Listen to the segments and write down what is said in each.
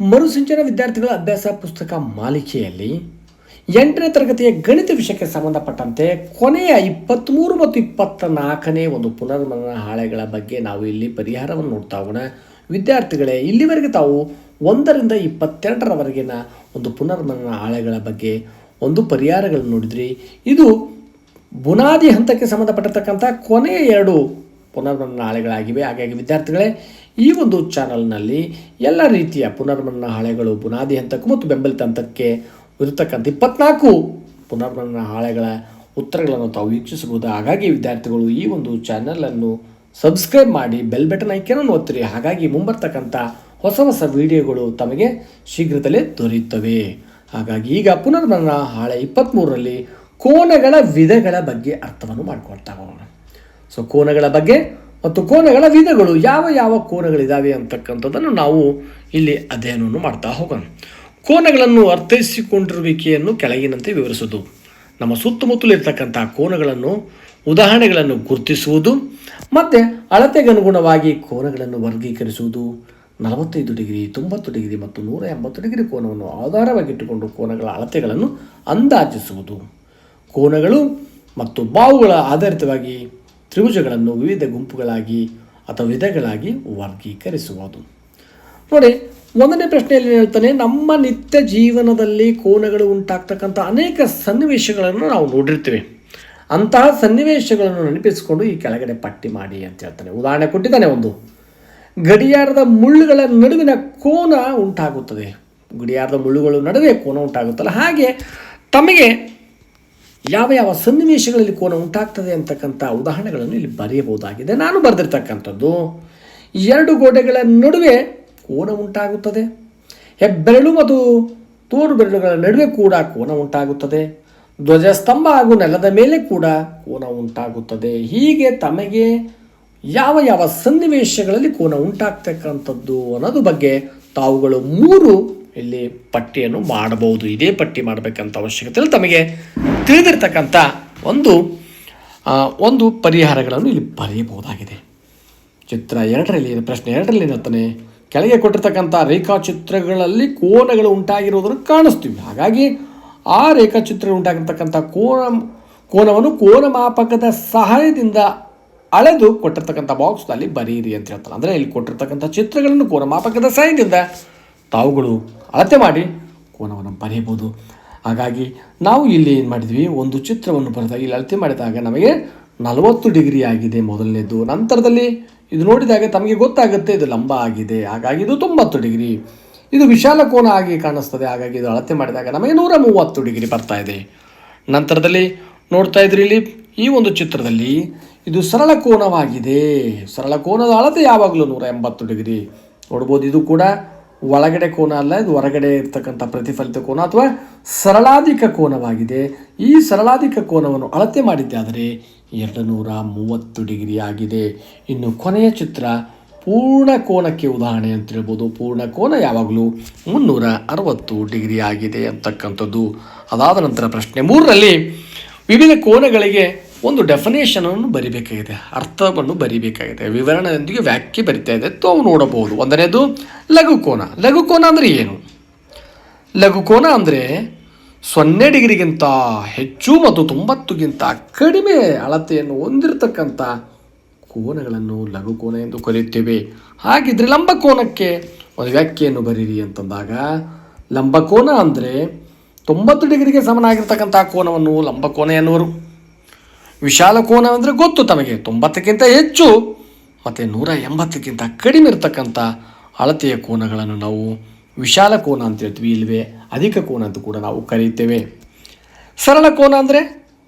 ಮರುಸಿಂಚನ ವಿದ್ಯಾರ್ಥಿಗಳ ಅಭ್ಯಾಸ ಪುಸ್ತಕ ಮಾಲಿಕೆಯಲ್ಲಿ ಎಂಟನೇ ತರಗತಿಯ ಗಣಿತ ವಿಷಯಕ್ಕೆ ಸಂಬಂಧಪಟ್ಟಂತೆ ಕೊನೆಯ ಇಪ್ಪತ್ತ್ಮೂರು ಮತ್ತು ಇಪ್ಪತ್ತ ನಾಲ್ಕನೇ ಒಂದು ಪುನರ್ಮನನ ಹಾಳೆಗಳ ಬಗ್ಗೆ ನಾವು ಇಲ್ಲಿ ಪರಿಹಾರವನ್ನು ನೋಡ್ತಾ ಹೋಗೋಣ. ವಿದ್ಯಾರ್ಥಿಗಳೇ, ಇಲ್ಲಿವರೆಗೆ ತಾವು ಒಂದರಿಂದ ಇಪ್ಪತ್ತೆರಡರವರೆಗಿನ ಒಂದು ಪುನರ್ಮನನ ಹಾಳೆಗಳ ಬಗ್ಗೆ ಒಂದು ಪರಿಹಾರಗಳನ್ನು ನೋಡಿದ್ರಿ. ಇದು ಬುನಾದಿ ಹಂತಕ್ಕೆ ಸಂಬಂಧಪಟ್ಟಿರ್ತಕ್ಕಂಥ ಕೊನೆಯ ಎರಡು ಪುನರ್ಮನನ ಹಾಳೆಗಳಾಗಿವೆ ಹಾಗಾಗಿ ವಿದ್ಯಾರ್ಥಿಗಳೇ, ಈ ಒಂದು ಚಾನಲ್ನಲ್ಲಿ ಎಲ್ಲ ರೀತಿಯ ಪುನರ್ಮನನ ಹಾಳೆಗಳು ಬುನಾದಿ ಹಂತಕ್ಕೂ ಮತ್ತು ಬೆಂಬಲಿತ ಹಂತಕ್ಕೆ ಇರತಕ್ಕಂಥ ಇಪ್ಪತ್ನಾಲ್ಕು ಪುನರ್ಮನನ ಹಾಳೆಗಳ ಉತ್ತರಗಳನ್ನು ತಾವು ವೀಕ್ಷಿಸಬಹುದು? ಹಾಗಾಗಿ ವಿದ್ಯಾರ್ಥಿಗಳು, ಈ ಒಂದು ಚಾನಲನ್ನು ಸಬ್ಸ್ಕ್ರೈಬ್ ಮಾಡಿ ಬೆಲ್ ಬಟನ್ ಐಕ್ಯನನ್ನು ಒತ್ತಿರಿ. ಹಾಗಾಗಿ ಮುಂಬರ್ತಕ್ಕಂಥ ಹೊಸ ಹೊಸ ವಿಡಿಯೋಗಳು ತಮಗೆ ಶೀಘ್ರದಲ್ಲೇ ದೊರೆಯುತ್ತವೆ. ಹಾಗಾಗಿ ಈಗ ಪುನರ್ಮನನ ಹಾಳೆ ಇಪ್ಪತ್ತ್ಮೂರರಲ್ಲಿ ಕೋನಗಳ ವಿಧಗಳ ಬಗ್ಗೆ ಅರ್ಥವನ್ನು ಮಾಡಿಕೊಳ್ತಾ ಹೋಗೋಣ. ಸೊ ಕೋನಗಳ ಬಗ್ಗೆ ಮತ್ತು ಕೋನಗಳ ವಿಧಗಳು ಯಾವ ಯಾವ ಕೋನಗಳಿದ್ದಾವೆ ಅಂತಕ್ಕಂಥದ್ದನ್ನು ನಾವು ಇಲ್ಲಿ ಅಧ್ಯಯನವನ್ನು ಮಾಡ್ತಾ ಹೋಗೋಣ. ಕೋನಗಳನ್ನು ಅರ್ಥೈಸಿಕೊಂಡಿರುವಿಕೆಯನ್ನು ಕೆಳಗಿನಂತೆ ವಿವರಿಸುವುದು. ನಮ್ಮ ಸುತ್ತಮುತ್ತಲಿರ್ತಕ್ಕಂಥ ಕೋನಗಳನ್ನು, ಉದಾಹರಣೆಗಳನ್ನು ಗುರುತಿಸುವುದು ಮತ್ತು ಅಳತೆಗನುಗುಣವಾಗಿ ಕೋನಗಳನ್ನು ವರ್ಗೀಕರಿಸುವುದು. ನಲವತ್ತೈದು ಡಿಗ್ರಿ, ತೊಂಬತ್ತು ಡಿಗ್ರಿ ಮತ್ತು ನೂರ ಎಂಬತ್ತು ಡಿಗ್ರಿ ಕೋನವನ್ನು ಆಧಾರವಾಗಿಟ್ಟುಕೊಂಡು ಕೋನಗಳ ಅಳತೆಗಳನ್ನು ಅಂದಾಜಿಸುವುದು. ಕೋನಗಳು ಮತ್ತು ಬಾವುಗಳ ಆಧಾರಿತವಾಗಿ ತ್ರಿಭುಜಗಳನ್ನು ವಿವಿಧ ಗುಂಪುಗಳಾಗಿ ಅಥವಾ ವಿಧಗಳಾಗಿ ವರ್ಗೀಕರಿಸುವುದು. ನೋಡಿ, ಒಂದನೇ ಪ್ರಶ್ನೆಯಲ್ಲಿ ಹೇಳ್ತಾನೆ, ನಮ್ಮ ನಿತ್ಯ ಜೀವನದಲ್ಲಿ ಕೋನಗಳು ಉಂಟಾಗ್ತಕ್ಕಂಥ ಅನೇಕ ಸನ್ನಿವೇಶಗಳನ್ನು ನಾವು ನೋಡಿರ್ತೀವಿ. ಅಂತಹ ಸನ್ನಿವೇಶಗಳನ್ನು ನೆನಪಿಸಿಕೊಂಡು ಈ ಕೆಳಗಡೆ ಪಟ್ಟಿ ಮಾಡಿ ಅಂತ ಹೇಳ್ತಾನೆ. ಉದಾಹರಣೆ ಕೊಟ್ಟಿದ್ದಾನೆ ಒಂದು. ಗಡಿಯಾರದ ಮುಳ್ಳುಗಳ ನಡುವಿನ ಕೋನ ಉಂಟಾಗುತ್ತದೆ. ಗಡಿಯಾರದ ಮುಳ್ಳುಗಳ ನಡುವೆ ಕೋನ ಉಂಟಾಗುತ್ತಲ್ಲ. ಹಾಗೆ ತಮಗೆ ಯಾವ ಯಾವ ಸನ್ನಿವೇಶಗಳಲ್ಲಿ ಕೋನ ಉಂಟಾಗ್ತದೆ ಅಂತಕ್ಕಂಥ ಉದಾಹರಣೆಗಳನ್ನು ಇಲ್ಲಿ ಬರೆಯಬಹುದಾಗಿದೆ. ನಾನು ಬರೆದಿರ್ತಕ್ಕಂಥದ್ದು, ಎರಡು ಗೋಡೆಗಳ ನಡುವೆ ಕೋನ ಉಂಟಾಗುತ್ತದೆ. ಹೆಬ್ಬೆರಳು ಮತ್ತು ತೋರು ಬೆರಳುಗಳ ನಡುವೆ ಕೂಡ ಕೋನ ಉಂಟಾಗುತ್ತದೆ. ಧ್ವಜಸ್ತಂಭ ಹಾಗೂ ನೆಲದ ಮೇಲೆ ಕೂಡ ಕೋನ ಉಂಟಾಗುತ್ತದೆ. ಹೀಗೆ ತಮಗೆ ಯಾವ ಯಾವ ಸನ್ನಿವೇಶಗಳಲ್ಲಿ ಕೋನ ಉಂಟಾಗ್ತಕ್ಕಂಥದ್ದು ಅನ್ನೋದು ಬಗ್ಗೆ ತಾವುಗಳು ಮೂರು ಇಲ್ಲಿ ಪಟ್ಟಿಯನ್ನು ಮಾಡಬಹುದು. ಇದೇ ಪಟ್ಟಿ ಮಾಡಬೇಕಂತ ಅವಶ್ಯಕತೆ ಇಲ್ಲ. ತಮಗೆ ತಿಳಿದಿರ್ತಕ್ಕಂಥ ಒಂದು ಒಂದು ಪರಿಹಾರಗಳನ್ನು ಇಲ್ಲಿ ಬರೆಯಬಹುದಾಗಿದೆ. ಚಿತ್ರ ಎರಡರಲ್ಲಿ, ಪ್ರಶ್ನೆ ಎರಡರಲ್ಲಿ ಏನತ್ತಾನೆ ಕೆಳಗೆ ಕೊಟ್ಟಿರ್ತಕ್ಕಂಥ ರೇಖಾಚಿತ್ರಗಳಲ್ಲಿ ಕೋನಗಳು ಉಂಟಾಗಿರುವುದನ್ನು ಕಾಣಿಸ್ತೀವಿ. ಹಾಗಾಗಿ ಆ ರೇಖಾಚಿತ್ರ ಉಂಟಾಗಿರ್ತಕ್ಕಂಥ ಕೋನ, ಕೋನವನ್ನು ಕೋನ ಮಾಪಕದ ಸಹಾಯದಿಂದ ಅಳೆದು ಕೊಟ್ಟಿರ್ತಕ್ಕಂಥ ಬಾಕ್ಸ್ನಲ್ಲಿ ಬರೀರಿ ಅಂತ ಹೇಳ್ತಾರೆ. ಅಂದರೆ ಇಲ್ಲಿ ಕೊಟ್ಟಿರ್ತಕ್ಕಂಥ ಚಿತ್ರಗಳನ್ನು ಕೋನ ಮಾಪಕದ ಸಹಾಯದಿಂದ ತಾವುಗಳು ಅಳತೆ ಮಾಡಿ ಕೋನವನ್ನು ಬರೆಯಬಹುದು. ಹಾಗಾಗಿ ನಾವು ಇಲ್ಲಿ ಏನು ಮಾಡಿದ್ವಿ? ಒಂದು ಚಿತ್ರವನ್ನು ಬರೆದಾಗ ಇಲ್ಲಿ ಅಳತೆ ಮಾಡಿದಾಗ ನಮಗೆ ನಲವತ್ತು ಡಿಗ್ರಿ ಆಗಿದೆ ಮೊದಲನೇದು. ನಂತರದಲ್ಲಿ ಇದು ನೋಡಿದಾಗ ತಮಗೆ ಗೊತ್ತಾಗುತ್ತೆ ಇದು ಲಂಬ ಆಗಿದೆ. ಹಾಗಾಗಿ ಇದು ತೊಂಬತ್ತು ಡಿಗ್ರಿ. ಇದು ವಿಶಾಲ ಕೋನ ಆಗಿ ಕಾಣಿಸ್ತದೆ. ಹಾಗಾಗಿ ಇದು ಅಳತೆ ಮಾಡಿದಾಗ ನಮಗೆ ನೂರ ಮೂವತ್ತು ಡಿಗ್ರಿ ಬರ್ತಾ ಇದೆ. ನಂತರದಲ್ಲಿ ನೋಡ್ತಾ ಇದ್ರಿ ಇಲ್ಲಿ ಈ ಒಂದು ಚಿತ್ರದಲ್ಲಿ ಇದು ಸರಳ ಕೋನವಾಗಿದೆ. ಸರಳ ಕೋನದ ಅಳತೆ ಯಾವಾಗಲೂ ನೂರ ಎಂಬತ್ತು ಡಿಗ್ರಿ. ನೋಡ್ಬೋದು ಇದು ಕೂಡ ಒಳಗಡೆ ಕೋನ ಅಲ್ಲ, ಇದು ಹೊರಗಡೆ ಇರ್ತಕ್ಕಂಥ ಪ್ರತಿಫಲಿತ ಕೋನ ಅಥವಾ ಸರಳಾಧಿಕ ಕೋನವಾಗಿದೆ. ಈ ಸರಳಾಧಿಕ ಕೋನವನ್ನು ಅಳತೆ ಮಾಡಿದ್ದಾದರೆ ಎರಡು ನೂರ ಮೂವತ್ತು ಡಿಗ್ರಿ ಆಗಿದೆ. ಇನ್ನು ಕೊನೆಯ ಚಿತ್ರ, ಪೂರ್ಣ ಕೋನಕ್ಕೆ ಉದಾಹರಣೆ ಅಂತ ಹೇಳ್ಬೋದು. ಪೂರ್ಣ ಕೋನ ಯಾವಾಗಲೂ ಮುನ್ನೂರ ಅರವತ್ತು ಡಿಗ್ರಿ ಆಗಿದೆ ಅಂತಕ್ಕಂಥದ್ದು. ಅದಾದ ನಂತರ ಪ್ರಶ್ನೆ ಮೂರರಲ್ಲಿ ವಿವಿಧ ಕೋನಗಳಿಗೆ ಒಂದು ಡೆಫಿನೇಷನನ್ನು ಬರಿಬೇಕಾಗಿದೆ, ಅರ್ಥವನ್ನು ಬರಿಬೇಕಾಗಿದೆ, ವಿವರಣೆಯೊಂದಿಗೆ ವ್ಯಾಖ್ಯೆ ಬರಿತಾ ಇದೆ. ತಾವು ನೋಡಬಹುದು. ಒಂದನೇದು ಲಘುಕೋನ. ಲಘುಕೋನ ಅಂದರೆ ಏನು? ಲಘುಕೋನ ಅಂದರೆ ಸೊನ್ನೆ ಡಿಗ್ರಿಗಿಂತ ಹೆಚ್ಚು ಮತ್ತು ತೊಂಬತ್ತುಗಿಂತ ಕಡಿಮೆ ಅಳತೆಯನ್ನು ಹೊಂದಿರತಕ್ಕಂಥ ಕೋನಗಳನ್ನು ಲಘುಕೋನ ಎಂದು ಕರೆಯುತ್ತೇವೆ. ಹಾಗಿದ್ರೆ ಲಂಬಕೋನಕ್ಕೆ ಒಂದು ವ್ಯಾಖ್ಯೆಯನ್ನು ಬರೀರಿ ಅಂತಂದಾಗ ಲಂಬಕೋನ ಅಂದರೆ ತೊಂಬತ್ತು ಡಿಗ್ರಿಗೆ ಸಮನಾಗಿರ್ತಕ್ಕಂಥ ಕೋನವನ್ನು ಲಂಬಕೋನ ಎನ್ನುವರು. ವಿಶಾಲ ಕೋನ ಅಂದರೆ ಗೊತ್ತು ತಮಗೆ. ತೊಂಬತ್ತಕ್ಕಿಂತ ಹೆಚ್ಚು, ಮತ್ತು ನೂರ ಎಂಬತ್ತಕ್ಕಿಂತ ಕಡಿಮೆ ಇರತಕ್ಕಂಥ ಅಳತೆಯ ಕೋನಗಳನ್ನು ನಾವು ವಿಶಾಲ ಕೋನ ಅಂತ ಹೇಳ್ತೀವಿ ಇಲ್ಲವೇ ಅಧಿಕ ಕೋನ ಅಂತ ಕೂಡ ನಾವು ಕರೆಯುತ್ತೇವೆ. ಸರಳ ಕೋನ ಅಂದರೆ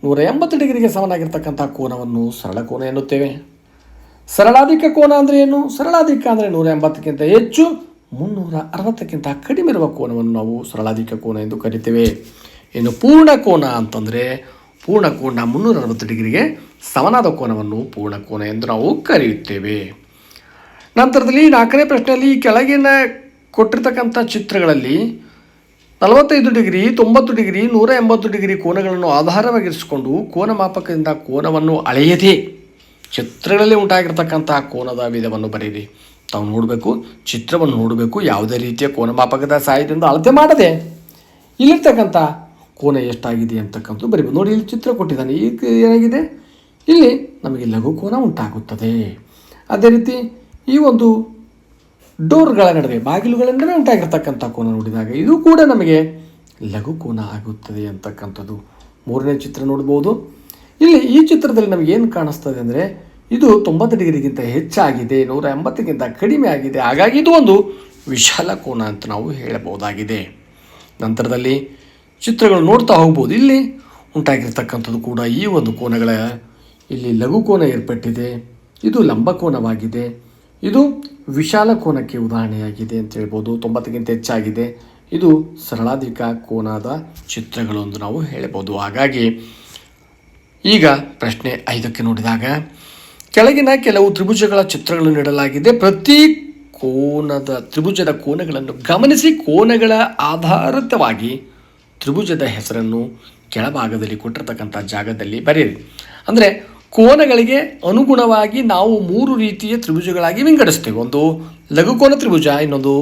ನೂರ ಎಂಬತ್ತು ಡಿಗ್ರಿಗೆ ಸಮನಾಗಿರ್ತಕ್ಕಂಥ ಕೋನವನ್ನು ಸರಳ ಕೋನ ಎನ್ನುತ್ತೇವೆ. ಸರಳಾಧಿಕ ಕೋನ ಅಂದರೆ ಏನು? ಸರಳಾಧಿಕ ಅಂದರೆ ನೂರ ಎಂಬತ್ತಕ್ಕಿಂತ ಹೆಚ್ಚು, ಮುನ್ನೂರ ಅರವತ್ತಕ್ಕಿಂತ ಕಡಿಮೆ ಇರುವ ಕೋನವನ್ನು ನಾವು ಸರಳಾಧಿಕ ಕೋನ ಎಂದು ಕರಿತೇವೆ. ಇನ್ನು ಪೂರ್ಣ ಕೋನ ಅಂತಂದರೆ ಪೂರ್ಣ ಕೋನ ಮುನ್ನೂರ ಅರವತ್ತು ಡಿಗ್ರಿಗೆ ಸಮನಾದ ಕೋನವನ್ನು ಪೂರ್ಣ ಕೋನ ಎಂದು ನಾವು ಕರೆಯುತ್ತೇವೆ. ನಂತರದಲ್ಲಿ ನಾಲ್ಕನೇ ಪ್ರಶ್ನೆಯಲ್ಲಿ ಕೆಳಗಿನ ಕೊಟ್ಟಿರ್ತಕ್ಕಂಥ ಚಿತ್ರಗಳಲ್ಲಿ ನಲವತ್ತೈದು ಡಿಗ್ರಿ, ತೊಂಬತ್ತು ಡಿಗ್ರಿ, ನೂರ ಎಂಬತ್ತು ಡಿಗ್ರಿ ಕೋನಗಳನ್ನು ಆಧಾರವಾಗಿರಿಸಿಕೊಂಡು ಕೋನ ಮಾಪಕದಿಂದ ಕೋನವನ್ನು ಅಳೆಯದೆ ಚಿತ್ರಗಳಲ್ಲಿ ಉಂಟಾಗಿರ್ತಕ್ಕಂಥ ಕೋನದ ವಿಧವನ್ನು ಬರೆಯಿರಿ. ತಾವು ನೋಡಬೇಕು, ಚಿತ್ರವನ್ನು ನೋಡಬೇಕು, ಯಾವುದೇ ರೀತಿಯ ಕೋನಮಾಪಕದ ಸಹಾಯದಿಂದ ಅಳತೆ ಮಾಡದೆ ಇಲ್ಲಿರ್ತಕ್ಕಂಥ ಕೋನ ಎಷ್ಟಾಗಿದೆ ಅಂತಕ್ಕಂಥದ್ದು ಬರಿಬೋದು ನೋಡಿ, ಇಲ್ಲಿ ಚಿತ್ರ ಕೊಟ್ಟಿದ್ದಾನೆ. ಈಗ ಏನಾಗಿದೆ? ಇಲ್ಲಿ ನಮಗೆ ಲಘು ಕೋನ ಉಂಟಾಗುತ್ತದೆ. ಅದೇ ರೀತಿ ಈ ಒಂದು ಡೋರ್ಗಳ ನಡುವೆ ಬಾಗಿಲುಗಳ ನಡುವೆ ಉಂಟಾಗಿರ್ತಕ್ಕಂಥ ಕೋನ ನೋಡಿದಾಗ ಇದು ಕೂಡ ನಮಗೆ ಲಘು ಕೋನ ಆಗುತ್ತದೆ ಅಂತಕ್ಕಂಥದ್ದು. ಮೂರನೇ ಚಿತ್ರ ನೋಡ್ಬೋದು. ಇಲ್ಲಿ ಈ ಚಿತ್ರದಲ್ಲಿ ನಮಗೆ ಏನು ಕಾಣಿಸ್ತದೆ ಅಂದರೆ, ಇದು ತೊಂಬತ್ತು ಡಿಗ್ರಿಗಿಂತ ಹೆಚ್ಚಾಗಿದೆ. ನೂರ ಎಂಬತ್ತಕ್ಕಿಂತ ಕಡಿಮೆ ಆಗಿದೆ. ಹಾಗಾಗಿ ಇದು ಒಂದು ವಿಶಾಲ ಕೋನ ಅಂತ ನಾವು ಹೇಳಬಹುದಾಗಿದೆ. ನಂತರದಲ್ಲಿ ಚಿತ್ರಗಳು ನೋಡ್ತಾ ಹೋಗ್ಬೋದು. ಇಲ್ಲಿ ಉಂಟಾಗಿರ್ತಕ್ಕಂಥದ್ದು ಕೂಡ ಈ ಒಂದು ಕೋನಗಳ ಇಲ್ಲಿ ಲಘು ಕೋನ ಏರ್ಪಟ್ಟಿದೆ. ಇದು ಲಂಬಕೋನವಾಗಿದೆ ಇದು ವಿಶಾಲ ಕೋನಕ್ಕೆ ಉದಾಹರಣೆಯಾಗಿದೆ ಅಂತ ಹೇಳ್ಬೋದು. ತೊಂಬತ್ತಕ್ಕಿಂತ ಹೆಚ್ಚಾಗಿದೆ. ಇದು ಸರಳಾಧಿಕ ಕೋನದ ಚಿತ್ರಗಳು ಎಂದು ನಾವು ಹೇಳಬಹುದು ಹಾಗಾಗಿ ಈಗ ಪ್ರಶ್ನೆ ಐದಕ್ಕೆ ನೋಡಿದಾಗ, ಕೆಳಗಿನ ಕೆಲವು ತ್ರಿಭುಜಗಳ ಚಿತ್ರಗಳನ್ನು ನೀಡಲಾಗಿದೆ. ಪ್ರತಿ ಕೋನದ ತ್ರಿಭುಜದ ಕೋನಗಳನ್ನು ಗಮನಿಸಿ ಕೋನಗಳ ಆಧಾರಿತವಾಗಿ ತ್ರಿಭುಜದ ಹೆಸರನ್ನು ಕೆಳಭಾಗದಲ್ಲಿ ಕೊಟ್ಟಿರ್ತಕ್ಕಂಥ ಜಾಗದಲ್ಲಿ ಬರೆಯಿರಿ. ಅಂದರೆ ಕೋನಗಳಿಗೆ ಅನುಗುಣವಾಗಿ ನಾವು ಮೂರು ರೀತಿಯ ತ್ರಿಭುಜಗಳಾಗಿ ವಿಂಗಡಿಸ್ತೇವೆ. ಒಂದು ಲಘುಕೋನ ತ್ರಿಭುಜ, ಇನ್ನೊಂದು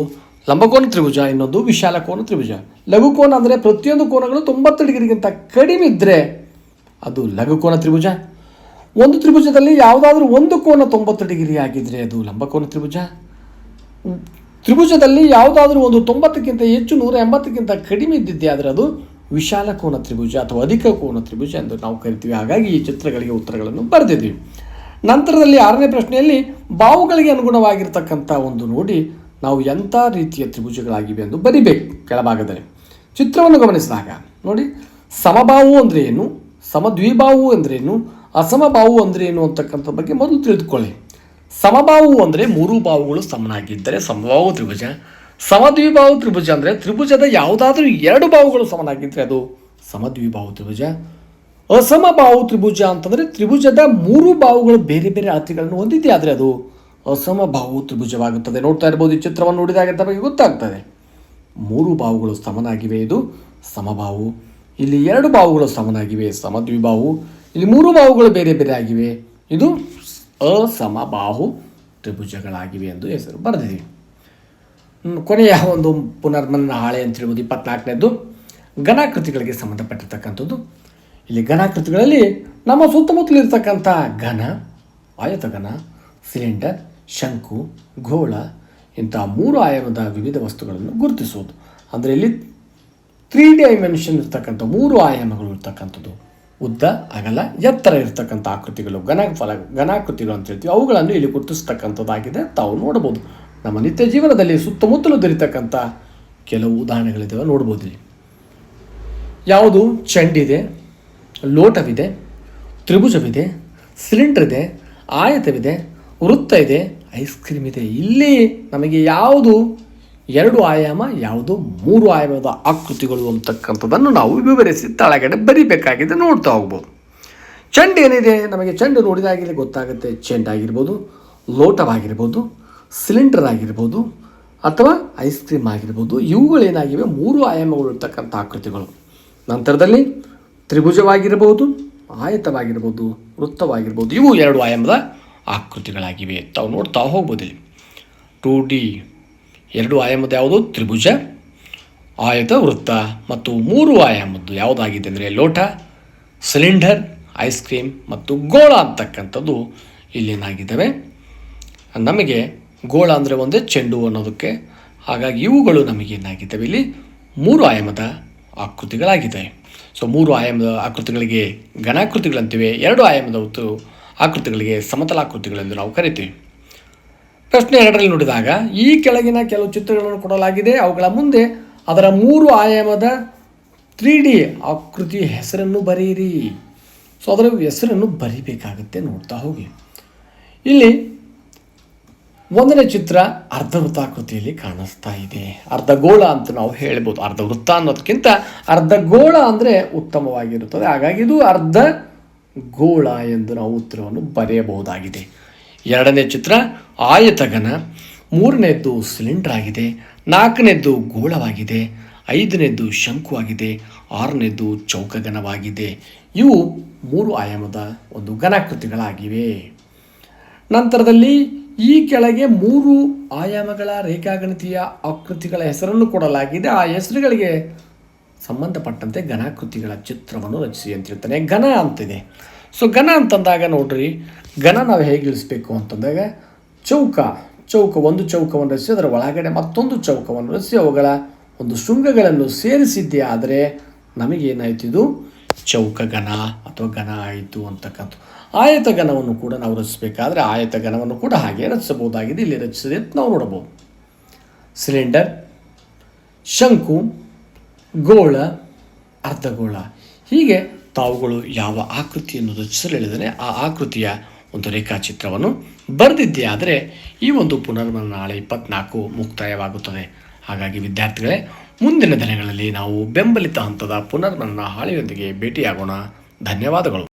ಲಂಬಕೋನ ತ್ರಿಭುಜ, ಇನ್ನೊಂದು ವಿಶಾಲ ಕೋನ ತ್ರಿಭುಜ. ಲಘುಕೋನ ಅಂದರೆ ಪ್ರತಿಯೊಂದು ಕೋನಗಳು ತೊಂಬತ್ತು ಡಿಗ್ರಿಗಿಂತ ಕಡಿಮೆ ಇದ್ದರೆ ಅದು ಲಘುಕೋನ ತ್ರಿಭುಜ. ಒಂದು ತ್ರಿಭುಜದಲ್ಲಿ ಯಾವುದಾದ್ರೂ ಒಂದು ಕೋನ ತೊಂಬತ್ತು ಡಿಗ್ರಿ ಆಗಿದ್ದರೆ ಅದು ಲಂಬಕೋನ ತ್ರಿಭುಜ. ತ್ರಿಭುಜದಲ್ಲಿ ಯಾವುದಾದ್ರೂ ಒಂದು ತೊಂಬತ್ತಕ್ಕಿಂತ ಹೆಚ್ಚು, ನೂರ ಎಂಬತ್ತಕ್ಕಿಂತ ಕಡಿಮೆ ಇದ್ದಿದ್ದೆ ಆದರೆ ಅದು ವಿಶಾಲ ಕೋನ ತ್ರಿಭುಜ ಅಥವಾ ಅಧಿಕ ಕೋನ ತ್ರಿಭುಜ ಎಂದು ನಾವು ಕರಿತೀವಿ. ಹಾಗಾಗಿ ಈ ಚಿತ್ರಗಳಿಗೆ ಉತ್ತರಗಳನ್ನು ಬರೆದಿದ್ದೀವಿ. ನಂತರದಲ್ಲಿ ಆರನೇ ಪ್ರಶ್ನೆಯಲ್ಲಿ ಬಾವುಗಳಿಗೆ ಅನುಗುಣವಾಗಿರ್ತಕ್ಕಂಥ ಒಂದು ನೋಡಿ ನಾವು ಎಂಥ ರೀತಿಯ ತ್ರಿಭುಜಗಳಾಗಿವೆ ಎಂದು ಬರಿಬೇಕು ಕೆಳಭಾಗದಲ್ಲಿ. ಚಿತ್ರವನ್ನು ಗಮನಿಸಿದಾಗ ನೋಡಿ, ಸಮಬಾವು ಅಂದರೆ ಏನು? ಏನು? ಅಸಮಬಾವು ಅಂದರೆ ಏನು ಅಂತಕ್ಕಂಥ ಬಗ್ಗೆ ಮೊದಲು ತಿಳಿದುಕೊಳ್ಳಿ. ಸಮಬಾವು ಅಂದರೆ ಮೂರು ಭಾವುಗಳು ಸಮನಾಗಿದ್ದರೆ ಸಮಬಾಹು ತ್ರಿಭುಜ. ಸಮದ್ವಿಭಾವು ತ್ರಿಭುಜ ಅಂದರೆ ತ್ರಿಭುಜದ ಯಾವುದಾದ್ರೂ ಎರಡು ಭಾವುಗಳು ಸಮನಾಗಿದ್ದರೆ ಅದು ಸಮದ್ವಿಭಾವು ತ್ರಿಭುಜ. ಅಸಮಬಾಹು ತ್ರಿಭುಜ ಅಂತಂದರೆ ತ್ರಿಭುಜದ ಮೂರು ಬಾಹುಗಳು ಬೇರೆ ಬೇರೆ ಆತಿಗಳನ್ನು ಹೊಂದಿದೆ, ಆದರೆ ಅದು ಅಸಮಬಾಹು ತ್ರಿಭುಜವಾಗುತ್ತದೆ. ನೋಡ್ತಾ ಇರ್ಬೋದು ಈ ಚಿತ್ರವನ್ನು ನೋಡಿದಾಗ ತಮಗೆ ಗೊತ್ತಾಗ್ತದೆ. ಮೂರು ಬಾಹುಗಳು ಸಮನಾಗಿವೆ, ಇದು ಸಮಬಾಹು ಇಲ್ಲಿ ಎರಡು ಬಾಹುಗಳು ಸಮನಾಗಿವೆ ಸಮದ್ವಿಭಾವು ಇಲ್ಲಿ ಮೂರು ಬಾಹುಗಳು ಬೇರೆ ಬೇರೆ ಆಗಿವೆ, ಇದು ಅಸಮಬಾಹು ತ್ರಿಭುಜಗಳಾಗಿವೆ ಎಂದು ಹೆಸರು ಬರೆದಿದ್ದೀವಿ ಕೊನೆಯ ಒಂದು ಪುನರ್ಮನ ಹಾಳೆ ಅಂತ ಹೇಳ್ಬೋದು ಇಪ್ಪತ್ನಾಲ್ಕನೇದು ಘನಾಕೃತಿಗಳಿಗೆ ಸಂಬಂಧಪಟ್ಟಿರ್ತಕ್ಕಂಥದ್ದು. ಇಲ್ಲಿ ಘನಾಕೃತಿಗಳಲ್ಲಿ ನಮ್ಮ ಸುತ್ತಮುತ್ತಲು ಇರತಕ್ಕಂಥ ಘನ, ಆಯತಘನ, ಸಿಲಿಂಡರ್, ಶಂಕು ಗೋಳ ಇಂಥ ಮೂರು ಆಯಾಮದ ವಿವಿಧ ವಸ್ತುಗಳನ್ನು ಗುರುತಿಸುವುದು. ಅಂದರೆ ಇಲ್ಲಿ ತ್ರೀ ಡೈಮೆನ್ಷನ್ ಇರ್ತಕ್ಕಂಥ ಮೂರು ಆಯಾಮಗಳು ಇರ್ತಕ್ಕಂಥದ್ದು. ಉದ್ದ, ಅಗಲ, ಎತ್ತರ ಇರತಕ್ಕಂಥ ಆಕೃತಿಗಳು, ಘನ ಫಲ, ಘನಾಕೃತಿಗಳು ಅಂತ ಹೇಳ್ತೀವಿ. ಅವುಗಳನ್ನು ಇಲ್ಲಿ ಗುರುತಿಸ್ತಕ್ಕಂಥದ್ದಾಗಿದೆ ತಾವು ನೋಡ್ಬೋದು ನಮ್ಮ ನಿತ್ಯ ಜೀವನದಲ್ಲಿ ಸುತ್ತಮುತ್ತಲು ದೊರೀತಕ್ಕಂಥ ಕೆಲವು ಉದಾಹರಣೆಗಳಿದ್ದಾವೆ ನೋಡ್ಬೋದು ಇಲ್ಲಿ. ಯಾವುದು? ಚೆಂಡಿದೆ, ಲೋಟವಿದೆ, ತ್ರಿಭುಜವಿದೆ ಸಿಲಿಂಡರ್ ಇದೆ ಆಯತವಿದೆ, ವೃತ್ತ ಇದೆ, ಐಸ್ ಕ್ರೀಮ್ ಇದೆ. ಇಲ್ಲಿ ನಮಗೆ ಯಾವುದು ಎರಡು ಆಯಾಮ, ಯಾವುದು ಮೂರು ಆಯಾಮದ ಆಕೃತಿಗಳು ಅಂತಕ್ಕಂಥದ್ದನ್ನು ನಾವು ವಿವರಿಸಿ ತಳಗಡೆ ಬರಿಬೇಕಾಗಿದೆ ನೋಡ್ತಾ ಹೋಗ್ಬೋದು. ಚೆಂಡು ಏನಿದೆ? ನಮಗೆ ಚೆಂಡು ನೋಡಿದಾಗಲೇ ಗೊತ್ತಾಗುತ್ತೆ ಚೆಂಡಾಗಿರ್ಬೋದು ಲೋಟವಾಗಿರ್ಬೋದು, ಸಿಲಿಂಡರ್ ಆಗಿರ್ಬೋದು, ಅಥವಾ ಐಸ್ ಕ್ರೀಮ್ ಆಗಿರ್ಬೋದು ಇವುಗಳೇನಾಗಿವೆ ಮೂರು ಆಯಾಮಗಳು ಇರ್ತಕ್ಕಂಥ ಆಕೃತಿಗಳು. ನಂತರದಲ್ಲಿ ತ್ರಿಭುಜವಾಗಿರ್ಬೋದು, ಆಯತವಾಗಿರ್ಬೋದು, ವೃತ್ತವಾಗಿರ್ಬೋದು, ಇವು ಎರಡು ಆಯಾಮದ ಆಕೃತಿಗಳಾಗಿವೆ. ತಾವು ನೋಡ್ತಾ ಹೋಗ್ಬೋದು ಇಲ್ಲಿ. ಟು ಡಿ ಎರಡು ಆಯಾಮದ ಯಾವುದು? ತ್ರಿಭುಜ, ಆಯತ, ವೃತ್ತ. ಮತ್ತು ಮೂರು ಆಯಾಮದ್ದು ಯಾವುದಾಗಿದೆ ಅಂದರೆ ಲೋಟ, ಸಿಲಿಂಡರ್, ಐಸ್ ಕ್ರೀಮ್ ಮತ್ತು ಗೋಳ ಅಂತಕ್ಕಂಥದ್ದು ಇಲ್ಲೇನಾಗಿದ್ದಾವೆ. ನಮಗೆ ಗೋಳ ಅಂದರೆ ಒಂದೇ, ಚೆಂಡು ಅನ್ನೋದಕ್ಕೆ. ಹಾಗಾಗಿ ಇವುಗಳು ನಮಗೆ ಏನಾಗಿದ್ದಾವೆ? ಇಲ್ಲಿ ಮೂರು ಆಯಾಮದ ಆಕೃತಿಗಳಾಗಿದ್ದಾವೆ. ಸೊ ಮೂರು ಆಯಾಮದ ಆಕೃತಿಗಳಿಗೆ ಘನಾಕೃತಿಗಳಂತಿವೆ. ಎರಡು ಆಯಾಮದ ಆಕೃತಿಗಳಿಗೆ ಸಮತಲಾಕೃತಿಗಳೆಂದು ನಾವು ಕರಿತೀವಿ. ಪ್ರಶ್ನೆ ಎರಡರಲ್ಲಿ ನೋಡಿದಾಗ, ಈ ಕೆಳಗಿನ ಕೆಲವು ಚಿತ್ರಗಳನ್ನು ಕೊಡಲಾಗಿದೆ. ಅವುಗಳ ಮುಂದೆ ಅದರ ಮೂರು ಆಯಾಮದ ತ್ರೀ ಡಿ ಆಕೃತಿ ಹೆಸರನ್ನು ಬರೆಯಿರಿ. ಸೊ ಅದರ ಹೆಸರನ್ನು ಬರಿಬೇಕಾಗುತ್ತೆ ನೋಡ್ತಾ ಹೋಗಿ. ಇಲ್ಲಿ ಒಂದನೇ ಚಿತ್ರ ಅರ್ಧ ವೃತ್ತಾಕೃತಿಯಲ್ಲಿ ಕಾಣಿಸ್ತಾ ಇದೆ. ಅರ್ಧಗೋಳ ಅಂತ ನಾವು ಹೇಳ್ಬೋದು. ಅರ್ಧ ವೃತ್ತ ಅನ್ನೋದಕ್ಕಿಂತ ಅರ್ಧಗೋಳ ಅಂದರೆ ಉತ್ತಮವಾಗಿರುತ್ತದೆ. ಹಾಗಾಗಿ ಇದು ಅರ್ಧ ಗೋಳ ಎಂದು ನಾವು ಉತ್ತರವನ್ನು ಬರೆಯಬಹುದಾಗಿದೆ. ಎರಡನೇ ಚಿತ್ರ ಆಯತಗನ, ಮೂರನೇದ್ದು ಸಿಲಿಂಡರ್ ಆಗಿದೆ ನಾಲ್ಕನೇದ್ದು ಗೋಳವಾಗಿದೆ, ಐದನೇದ್ದು ಶಂಕು ಆಗಿದೆ ಆರನೇದ್ದು ಚೌಕಗನವಾಗಿದೆ. ಇವು ಮೂರು ಆಯಾಮದ ಒಂದು ಘನಾಕೃತಿಗಳಾಗಿವೆ. ನಂತರದಲ್ಲಿ ಈ ಕೆಳಗೆ ಮೂರು ಆಯಾಮಗಳ ರೇಖಾಗಣಿತೀಯ ಆಕೃತಿಗಳ ಹೆಸರನ್ನು ಕೊಡಲಾಗಿದೆ. ಆ ಹೆಸರುಗಳಿಗೆ ಸಂಬಂಧಪಟ್ಟಂತೆ ಘನಾಕೃತಿಗಳ ಚಿತ್ರವನ್ನು ರಚಿಸಿ ಅಂತ ಹೇಳ್ತಾನೆ. ಘನ ಅಂತಿದೆ. ಸೊ ಘನ ಅಂತಂದಾಗ ನೋಡ್ರಿ, ಘನ ನಾವು ಹೇಗೆ ಇಳಿಸ್ಬೇಕು ಅಂತಂದಾಗ, ಚೌಕ ಚೌಕ ಒಂದು ಚೌಕವನ್ನು ರಚಿಸಿ, ಅದರ ಒಳಗಡೆ ಮತ್ತೊಂದು ಚೌಕವನ್ನು ರಚಿಸಿ, ಅವುಗಳ ಒಂದು ಶೃಂಗಗಳನ್ನು ಸೇರಿಸಿದ್ದೇ ಆದರೆ ನಮಗೇನಾಯ್ತು ಇದು? ಚೌಕ ಘನ ಅಥವಾ ಘನ ಆಯಿತು ಅಂತಕ್ಕಂಥ ಆಯತ ಘನವನ್ನು ಕೂಡ ನಾವು ರಚಿಸಬೇಕಾದ್ರೆ ಆಯತ ಘನವನ್ನು ಕೂಡ ಹಾಗೆ ರಚಿಸಬಹುದಾಗಿದೆ. ಇಲ್ಲಿ ರಚಿಸಿದೆ ಅಂತ ನಾವು ನೋಡಬಹುದು. ಸಿಲಿಂಡರ್ ಶಂಕು, ಗೋಳ, ಅರ್ಧಗೋಳ. ಹೀಗೆ ತಾವುಗಳು ಯಾವ ಆಕೃತಿಯನ್ನು ರಚಿಸಲು ಹೇಳಿದರೆ ಆ ಆಕೃತಿಯ ಒಂದು ರೇಖಾಚಿತ್ರವನ್ನು ಬರೆದಿದ್ದೇ ಆದರೆ ಈ ಒಂದು ಪುನರ್ಮನ ನಾಳೆ ಇಪ್ಪತ್ನಾಲ್ಕು ಮುಕ್ತಾಯವಾಗುತ್ತದೆ. ಹಾಗಾಗಿ ವಿದ್ಯಾರ್ಥಿಗಳೇ, ಮುಂದಿನ ದಿನಗಳಲ್ಲಿ ನಾವು ಬೆಂಬಲಿತ ಹಂತದ ಪುನರ್ಮನ ಹಾಳೆಯೊಂದಿಗೆ ಭೇಟಿಯಾಗೋಣ. ಧನ್ಯವಾದಗಳು.